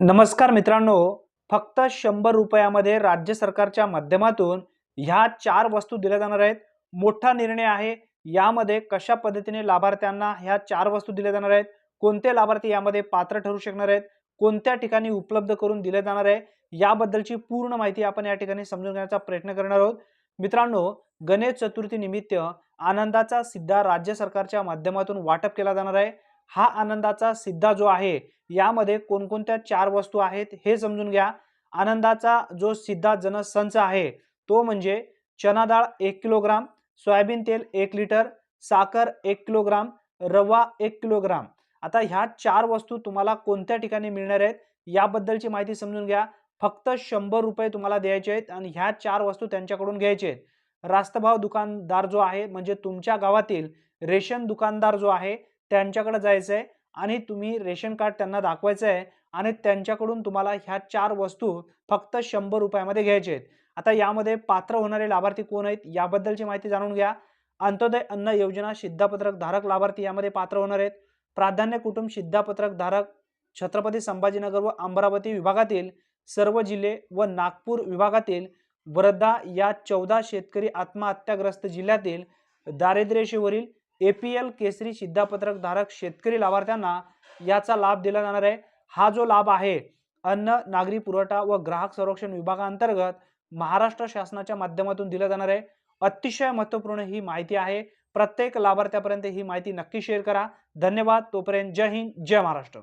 नमस्कार मित्रांनो फक्त शंभर रुपयामध्ये राज्य सरकारच्या माध्यमातून ह्या चार वस्तू दिल्या जाणार आहेत. मोठा निर्णय आहे यामध्ये कशा पद्धतीने लाभार्थ्यांना ह्या चार वस्तू दिल्या जाणार आहेत कोणते लाभार्थी यामध्ये पात्र ठरू शकणार आहेत कोणत्या ठिकाणी उपलब्ध करून दिले जाणार आहे याबद्दलची पूर्ण माहिती आपण या ठिकाणी समजून घेण्याचा प्रयत्न करणार आहोत. मित्रांनो गणेश चतुर्थी निमित्त आनंदाचा सिद्धा राज्य सरकारच्या माध्यमातून वाटप केला जाणार आहे. हा आनंदाचा सिद्धा जो आहे यामध्ये कोणकोणत्या चार वस्तू आहेत हे समजून घ्या. आनंदाचा जो सिद्धा जनसंच आहे तो म्हणजे चना डाळ एक किलोग्राम सोयाबीन तेल एक लिटर साखर एक किलोग्राम रवा एक किलोग्राम. आता ह्या चार वस्तू तुम्हाला कोणत्या ठिकाणी मिळणार आहेत याबद्दलची माहिती समजून घ्या. फक्त शंभर रुपये तुम्हाला द्यायचे आहेत आणि ह्या चार वस्तू त्यांच्याकडून घ्यायचे आहेत. रास्तभाव दुकानदार जो आहे म्हणजे तुमच्या गावातील रेशन दुकानदार जो आहे त्यांच्याकडे जायचं आहे आणि तुम्ही रेशन कार्ड त्यांना दाखवायचं आहे आणि त्यांच्याकडून तुम्हाला ह्या चार वस्तू फक्त शंभर रुपयामध्ये घ्यायचे आहेत. आता यामध्ये पात्र होणारे लाभार्थी कोण आहेत याबद्दलची माहिती जाणून घ्या. अंत्योदय अन्न योजना शिद्धापत्रक धारक लाभार्थी यामध्ये पात्र होणार आहेत. प्राधान्य कुटुंब शिद्धापत्रक धारक छत्रपती संभाजीनगर व अमरावती विभागातील सर्व जिल्हे व नागपूर विभागातील वर्धा या चौदा शेतकरी आत्महत्याग्रस्त जिल्ह्यातील दारिद्र्यरेषेवरील ए पी एल केसरी शिद्धापत्रक धारक शेतकरी लाभार्थ्यांना याचा लाभ दिला जाणार आहे. हा जो लाभ आहे अन्न नागरी पुरवठा व ग्राहक संरक्षण विभागांतर्गत महाराष्ट्र शासनाच्या माध्यमातून दिला जाणार आहे. अतिशय महत्त्वपूर्ण ही माहिती आहे. प्रत्येक लाभार्थ्यापर्यंत ही माहिती नक्की शेअर करा. धन्यवाद. तोपर्यंत जय हिंद जय महाराष्ट्र.